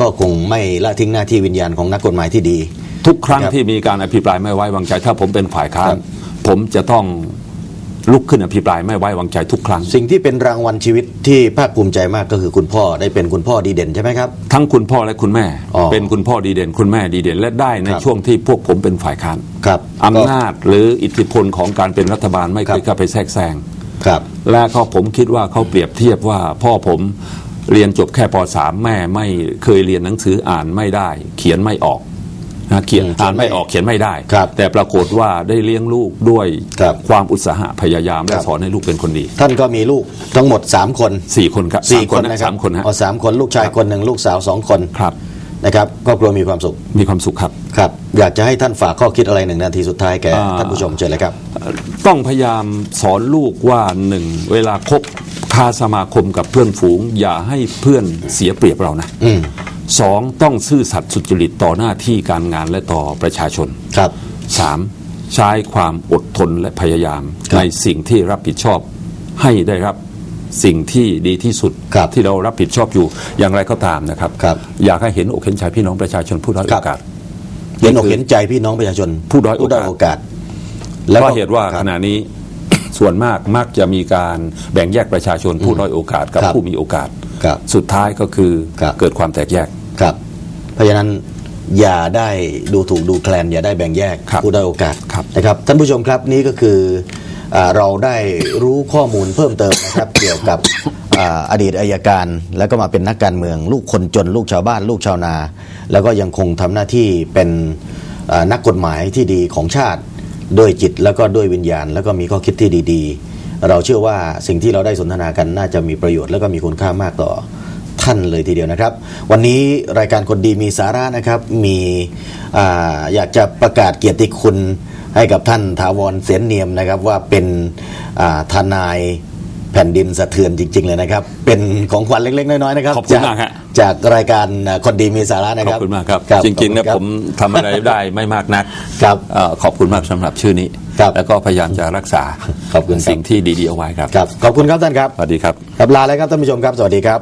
ก็คงไม่ละทิ้งหน้าที่วิญญาณของนักกฎหมายที่ดี ทุกครั้งครับที่มีการอภิปรายไม่ไว้วางใจ ถ้าผมเป็นฝ่ายค้าครันบผมจะต้องลุกขึ้นอภิปรายไม่ไว้วางใจทุกครั้ง สิ่งที่เป็นรางวัลชีวิตที่ภาคภูมิใจมากก็คือคุณพ่อได้เป็นคุณพ่อดีเด่นใช่ไหมครับ ทั้งคุณพ่อและคุณแม่ อ๋อเป็นคุณพ่อดีเด่น คุณแม่ดีเด่น และได้ในครับ ช่วงที่พวกผมเป็นฝ่ายค้านครับอำนาจหรืออิทธิพลของการเป็นรัฐบาลไม่เคยเข้าไปแทรกแซง ครับ และก็ผมคิดว่าเขาเปรียบเทียบว่าพ่อผม เรียนจบแค่ป .3 แม่ไม่เคยเรียนหนังสืออ่านไม่ได้ เขียนไม่ออกนะเขียนอืมอ่านไม่ออกเขียนไม่ได้ ครับแต่ปรากฏว่าได้เลี้ยงลูกด้วยครับความอุตสาหะพยายามและครับ สอนให้ลูกเป็นคนดีท่านก็มีลูกทั้งหมด 3 คนสี่คนครับสี่สามคนนะครับสามคนฮะอ๋อสามคนลูกชายคนหนึ่งลูกสาวสองคนครับ นะครับครอบครัวมีความสุขมีความสุขครับ ครับ อยากจะให้ท่านฝากข้อคิดอะไรหนึ่งนาทีสุดท้ายแก่อ่า ท่านผู้ชมเชิญเลยครับ ต้องพยายามสอนลูกว่าหนึ่งเวลาคบคาสมาคมกับเพื่อนฝูง อย่าให้เพื่อนเสียเปรียบเรานะอืมสองต้องซื่อสัตย์สุจริตต่อหน้าที่การงานและต่อประชาชนครับสามใช้ความอดทนและพยายามครับในสิ่งที่รับผิดชอบให้ได้รับสิ่งที่ดีที่สุดครับที่เรารับผิดชอบอยู่อย่างไรก็ตามนะครับครับอยากให้เห็นอกเห็นใจพี่น้องประชาชนผู้ด้อยคโอรับกาสเห็นอกเห็นใจพี่น้องประชาชนผู้ด้อยโอกาสโอกาสเพราะเหตุว่าคขรับณะนี้ ส่วนมากมักจะมีการแบ่งแยกประชาชนผู้ด้อยโอกาสกับครับผู้มีโอกาส ครับ สุดท้ายก็คือครับ เกิดความแตกแยก ครับ เพราะฉะนั้นอย่าได้ดูถูกดูแคลน อย่าได้แบ่งแยกครับผู้ด้อยโอกาสครับ นะครับท่านผู้ชมครับนี่ก็คืออาเราได้รู้ข้อมูลเพิ่มเติมนะครับ เกี่ยวกับอ่าอดีตอายการ แล้วก็มาเป็นนักการเมือง ลูกคนจนลูกชาวบ้านลูกชาวนา แล้วก็ยังคงทำหน้าที่เป็นอ่านักกฎหมายที่ดีของชาติ ด้วยจิตแล้วก็ด้วยวิญญาณ แล้วก็มีข้อคิดที่ดีๆ เราเชื่อว่าสิ่งที่เราได้สนทนากันน่าจะมีประโยชน์แล้วก็มีคุณค่ามากต่อท่านเลยทีเดียวนะครับ วันนี้รายการคนดีมีสาระนะครับมีออยากจะประกาศเกียรติคุณให้กับท่านถาวรเสนเนียมนะครับว่าเป็นอ่าทนาย แผ่นดินสะเทือนจริง ๆ เลยนะครับ เป็นของขวัญเล็ก ๆ น้อยๆนะครับขอบคุณมากฮะ จากรายการคนดีมีสาระนะครับขอบคุณมากครับ จริงๆนะผมคุณ ทำอะไรได้ไม่มากนักครับขอบคุณมากสำหรับชื่อนี้ ครับแล้วก็พยายามจะรักษาขอบคุณสิ่งที่ดีๆเอาไว้ครับครับ ขอบคุณครับท่านครับ สวัสดีครับ ครับลาเลยครับท่านผู้ชมครับ สวัสดีครับ